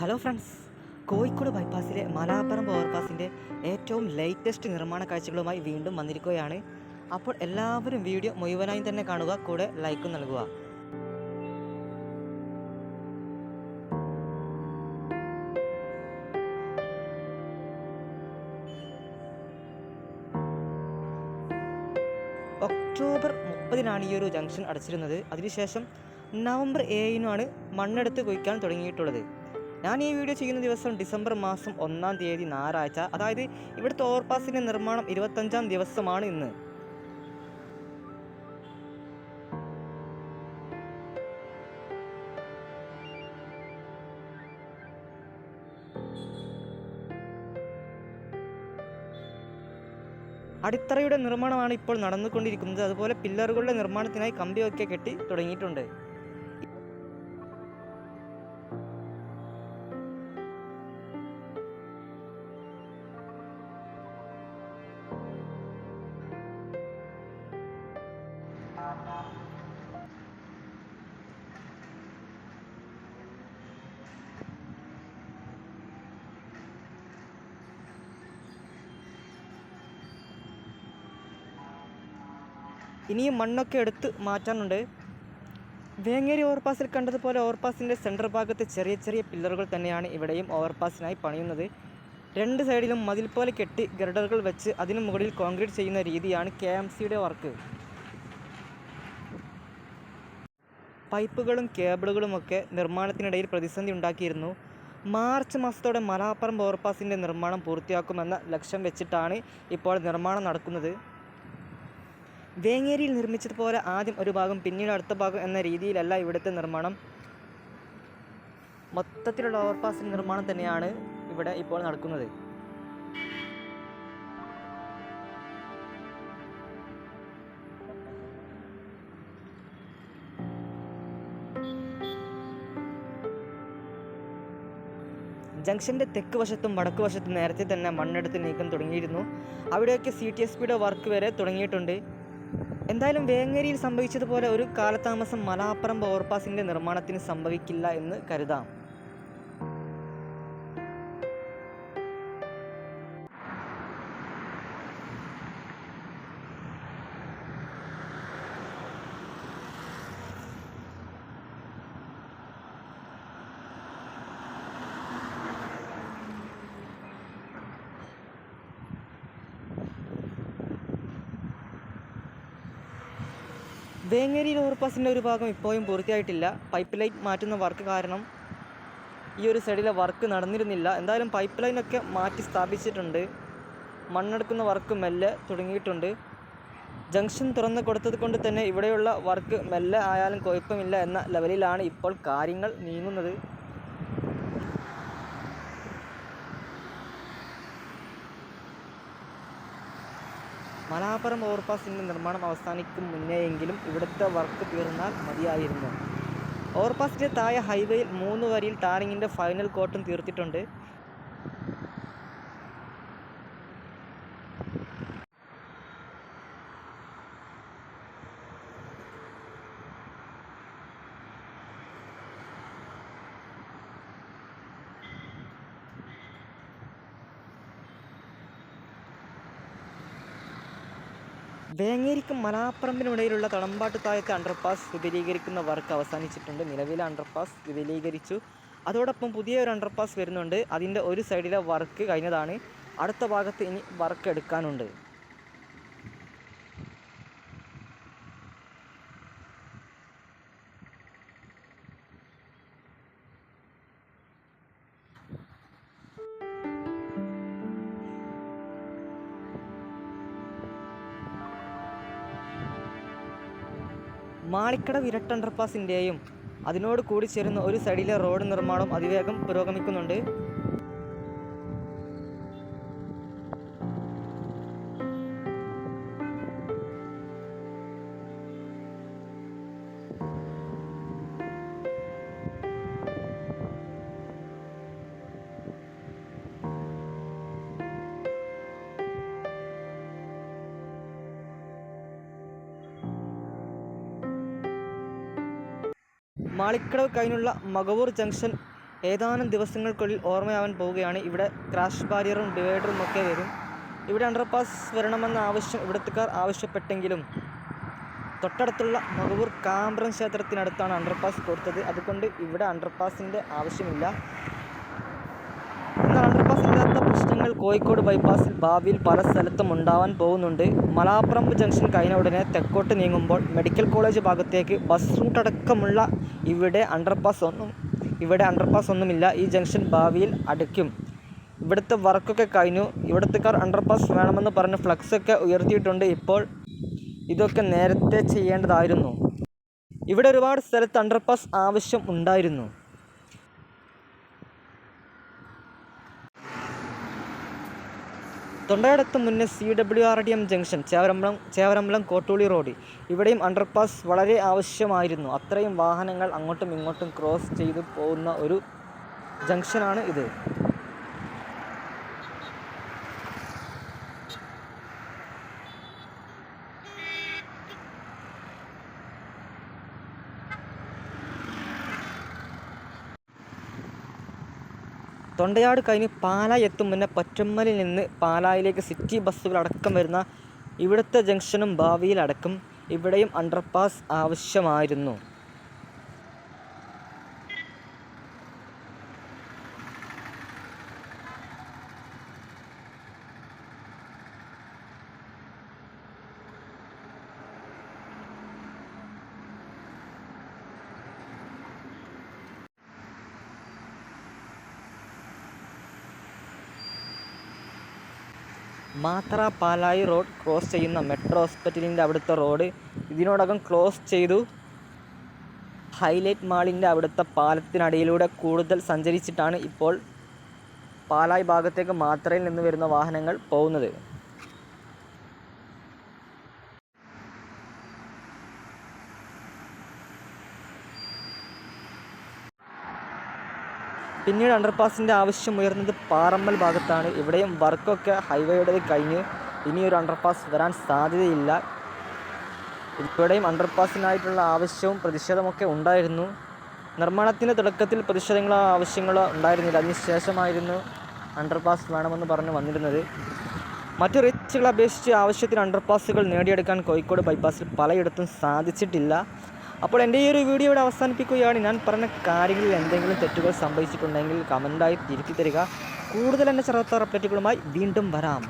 Hello friends Kozhikode ബൈപ്പാസിലെ മലാപ്പുറം ഓവർപാസിന്റെ ഏറ്റവും ലേറ്റസ്റ്റ് നിർമ്മാണ കാഴ്ചകളുമായി വീണ്ടും വന്നിരിക്കുകയാണ്. അപ്പോൾ എല്ലാവരും വീഡിയോ മുഴുവനായും തന്നെ കാണുക കൂടെ ലൈക്കും നൽകുക. ഒക്ടോബർ മുപ്പതിനാണ് ഈ ഒരു ജംഗ്ഷൻ അടച്ചിരുന്നത്. അതിനുശേഷം നവംബർ ഏഴിനാണ് മണ്ണെടുത്ത് കുഴിക്കാൻ തുടങ്ങിയിട്ടുള്ളത്. ഞാൻ ഈ വീഡിയോ ചെയ്യുന്ന ദിവസം ഡിസംബർ മാസം ഒന്നാം തീയതി ഞായറാഴ്ച അതായത് ഇവിടുത്തെ ഓവർപാസിന്റെ നിർമ്മാണം ഇരുപത്തഞ്ചാം ദിവസമാണ് ഇന്ന്. അടിത്തറയുടെ നിർമ്മാണമാണ് ഇപ്പോൾ നടന്നുകൊണ്ടിരിക്കുന്നത്. അതുപോലെ പില്ലറുകളുടെ നിർമ്മാണത്തിനായി കമ്പിയൊക്കെ കെട്ടി തുടങ്ങിയിട്ടുണ്ട്. ഇനിയും മണ്ണൊക്കെ എടുത്ത് മാറ്റാനുണ്ട്. വേങ്ങേരി ഓവർപാസിൽ കണ്ടതുപോലെ ഓവർപാസിന്റെ സെന്റർ ഭാഗത്ത് ചെറിയ ചെറിയ പില്ലറുകൾ തന്നെയാണ് ഇവിടെയും ഓവർപാസിനായി പണിയുന്നത്. രണ്ട് സൈഡിലും മതിൽ പോലെ കെട്ടി ഗർഡറുകൾ വെച്ച് അതിനു മുകളിൽ കോൺക്രീറ്റ് ചെയ്യുന്ന രീതിയാണ് കെ എം സിയുടെ വർക്ക് പൈപ്പുകളും കേബിളുകളുമൊക്കെ നിർമ്മാണത്തിനിടയിൽ പ്രതിസന്ധി ഉണ്ടാക്കിയിരുന്നു. മാർച്ച് മാസത്തോടെ മലാപ്പറമ്പ് ഓവർപാസിന്റെ നിർമ്മാണം പൂർത്തിയാക്കുമെന്ന ലക്ഷ്യം വെച്ചിട്ടാണ് ഇപ്പോൾ നിർമ്മാണം നടക്കുന്നത്. വേങ്ങേരിയിൽ നിർമ്മിച്ചതുപോലെ ആദ്യം ഒരു ഭാഗം പിന്നീട് അടുത്ത ഭാഗം എന്ന രീതിയിലല്ല ഇവിടുത്തെ നിർമ്മാണം. മൊത്തത്തിലുള്ള ഓവർപാസിന്റെ നിർമ്മാണം തന്നെയാണ് ഇവിടെ ഇപ്പോൾ നടക്കുന്നത്. ജംഗ്ഷന്റെ തെക്ക് വശത്തും വടക്ക് വശത്തും നേരത്തെ തന്നെ മണ്ണെടുത്ത് നീക്കം തുടങ്ങിയിരുന്നു. അവിടെയൊക്കെ സി ടി എസ് പിയുടെ വർക്ക് വരെ തുടങ്ങിയിട്ടുണ്ട്. എന്തായാലും വേങ്ങേരിയിൽ സംഭവിച്ചതുപോലെ ഒരു കാലതാമസം മലാപ്പുറം ഓവർപാസിന്റെ നിർമ്മാണത്തിന് സംഭവിക്കില്ല എന്ന് കരുതാം. വേങ്ങേരി ഓവർപാസിന്റെ ഒരു ഭാഗം ഇപ്പോഴും പൂർത്തിയായിട്ടില്ല. പൈപ്പ് ലൈൻ മാറ്റുന്ന വർക്ക് കാരണം ഈ ഒരു സൈഡിലെ വർക്ക് നടന്നിരുന്നില്ല. എന്തായാലും പൈപ്പ് ലൈനൊക്കെ മാറ്റി സ്ഥാപിച്ചിട്ടുണ്ട്. മണ്ണെടുക്കുന്ന വർക്ക് മെല്ലെ തുടങ്ങിയിട്ടുണ്ട്. ജംഗ്ഷൻ തുറന്ന് കൊടുത്തത് കൊണ്ട് തന്നെ ഇവിടെയുള്ള വർക്ക് മെല്ലെ ആയാലും കുഴപ്പമില്ല എന്ന ലെവലിലാണ് ഇപ്പോൾ കാര്യങ്ങൾ നീങ്ങുന്നത്. മലാപ്പുറം ഓവർപാസിന്റെ നിർമ്മാണം അവസാനിക്കും മുന്നേയെങ്കിലും ഇവിടുത്തെ വർക്ക് തീർന്നാൽ മതിയായിരുന്നു. ഓവർപാസിന്റെ താഴെ ഹൈവേയിൽ മൂന്ന് വരിയിൽ ടാറിങ്ങിന്റെ ഫൈനൽ കോട്ടും തീർത്തിട്ടുണ്ട്. വേങ്ങേരിക്കും മലാപ്പറമ്പിനുമിടയിലുള്ള തളമ്പാട്ട് താഴത്തെ അണ്ടർപാസ് വിപുലീകരിക്കുന്ന വർക്ക് അവസാനിച്ചിട്ടുണ്ട്. നിലവിലെ അണ്ടർപാസ് വിപുലീകരിച്ചു. അതോടൊപ്പം പുതിയ ഒരു അണ്ടർപാസ് വരുന്നുണ്ട്. അതിന്റെ ഒരു സൈഡിലെ വർക്ക് കഴിഞ്ഞതാണ്. അടുത്ത ഭാഗത്ത് ഇനി വർക്ക് എടുക്കാനുണ്ട്. മാളിക്കട വിരട്ട് അണ്ടർപാസിന്റെയും അതിനോട് കൂടി ചേരുന്ന ഒരു സൈഡിലെ റോഡ് നിർമ്മാണം അതിവേഗം പുരോഗമിക്കുന്നുണ്ട്. മാളിക്കടവ് കഴിഞ്ഞുള്ള മകവൂർ ജംഗ്ഷൻ ഏതാനും ദിവസങ്ങൾക്കുള്ളിൽ ഓർമ്മയാവാൻ പോവുകയാണ്. ഇവിടെ ക്രാഷ് ബാരിയറും ഡിവൈഡറും ഒക്കെ വരും. ഇവിടെ അണ്ടർപാസ് വരണമെന്ന ആവശ്യം ഇവിടുത്തുകാർ ആവശ്യപ്പെട്ടെങ്കിലും തൊട്ടടുത്തുള്ള മകവൂർ കാമ്പ്രം ക്ഷേത്രത്തിനടുത്താണ് അണ്ടർപാസ് കൊടുത്തത്. അതുകൊണ്ട് ഇവിടെ അണ്ടർപാസിന്റെ ആവശ്യമില്ല. ഇല്ലാത്ത കോഴിക്കോട് ബൈപ്പാസിൽ ഭാവിയിൽ പല സ്ഥലത്തും ഉണ്ടാവാൻ പോകുന്നുണ്ട്. മലാപ്പറമ്പ് ജംഗ്ഷൻ കഴിഞ്ഞ ഉടനെ തെക്കോട്ട് നീങ്ങുമ്പോൾ മെഡിക്കൽ കോളേജ് ഭാഗത്തേക്ക് ബസ് റൂട്ട് അടക്കമുള്ള ഇവിടെ അണ്ടർപാസ് ഒന്നും ഇവിടെ അണ്ടർപാസ് ഒന്നുമില്ല. ഈ ജംഗ്ഷൻ ഭാവിയിൽ അടയ്ക്കും ഇവിടുത്തെ വർക്കൊക്കെ കഴിഞ്ഞു. ഇവിടുത്തെക്കാർ അണ്ടർപാസ് വേണമെന്ന് പറഞ്ഞ് ഫ്ലക്സൊക്കെ ഉയർത്തിയിട്ടുണ്ട്. ഇപ്പോൾ ഇതൊക്കെ നേരത്തെ ചെയ്യേണ്ടതായിരുന്നു. ഇവിടെ ഒരുപാട് സ്ഥലത്ത് അണ്ടർപാസ് ആവശ്യം ഉണ്ടായിരുന്നു. തൊണ്ടയടത്ത് മുന്നേ C W R D M junction Chevarambalam Chevarambalam Kottooli road ഇവിടെയും അണ്ടർപാസ് വളരെ ആവശ്യമായിരുന്നു. അത്രയും വാഹനങ്ങൾ അങ്ങോട്ടും ഇങ്ങോട്ടും ക്രോസ് ചെയ്ത് പോകുന്ന ഒരു ജംഗ്ഷനാണ് ഇത്. തൊണ്ടയാട് കഴിഞ്ഞ് പാലായി എത്തും മുന്നേ പറ്റമ്മലിൽ നിന്ന് പാലായിലേക്ക് സിറ്റി ബസ്സുകൾ അടക്കം വരുന്ന ഇവിടുത്തെ ജംഗ്ഷനും ഭാവിയിൽ അടക്കും. ഇവിടെയും അണ്ടർപാസ് ആവശ്യമായിരുന്നു. മാത്ര പാലായി റോഡ് ക്രോസ് ചെയ്യുന്ന മെട്രോ ഹോസ്പിറ്റലിന്റെ അവിടുത്തെ റോഡ് ഇതിനോടകം ക്ലോസ് ചെയ്തു. ഹൈലൈറ്റ് മാളിന്റെ അവിടുത്തെ പാലത്തിനടിയിലൂടെ കൂടുതൽ സഞ്ചരിച്ചിട്ടാണ് ഇപ്പോൾ പാലായി ഭാഗത്തേക്ക് മാത്രയിൽ നിന്ന് വരുന്ന വാഹനങ്ങൾ പോകുന്നത്. പിന്നീട് അണ്ടർപാസിന്റെ ആവശ്യം ഉയർന്നത് പാറമ്മൽ ഭാഗത്താണ്. ഇവിടെയും വർക്കൊക്കെ ഹൈവേയുടേത് കഴിഞ്ഞ്. ഇനിയൊരു അണ്ടർപാസ് വരാൻ സാധ്യതയില്ല. ഇവിടെയും അണ്ടർപാസിനായിട്ടുള്ള ആവശ്യവും പ്രതിഷേധമൊക്കെ ഉണ്ടായിരുന്നു. നിർമ്മാണത്തിന്റെ തുടക്കത്തിൽ പ്രതിഷേധങ്ങളോ ആവശ്യങ്ങളോ ഉണ്ടായിരുന്നില്ല. അതിനുശേഷമായിരുന്നു അണ്ടർപാസ് വേണമെന്ന് പറഞ്ഞ് വന്നിരുന്നത്. മറ്റു റിച്ചുകളെ അപേക്ഷിച്ച് ആവശ്യത്തിന് അണ്ടർപാസുകൾ നേടിയെടുക്കാൻ കോഴിക്കോട് ബൈപ്പാസിൽ പലയിടത്തും സാധിച്ചിട്ടില്ല. അപ്പോൾ എന്റെ ഈ ഒരു വീഡിയോ ഇവിടെ അവസാനിപ്പിക്കുകയാണ്. ഞാൻ പറഞ്ഞ കാര്യങ്ങളിൽ എന്തെങ്കിലും തെറ്റുകൾ സംഭവിച്ചിട്ടുണ്ടെങ്കിൽ കമന്റായി തിരുത്തി തരിക. കൂടുതൽ എന്റെ ചെറുത്താർ അപ്ഡേറ്റുകളുമായി വീണ്ടും വരാം.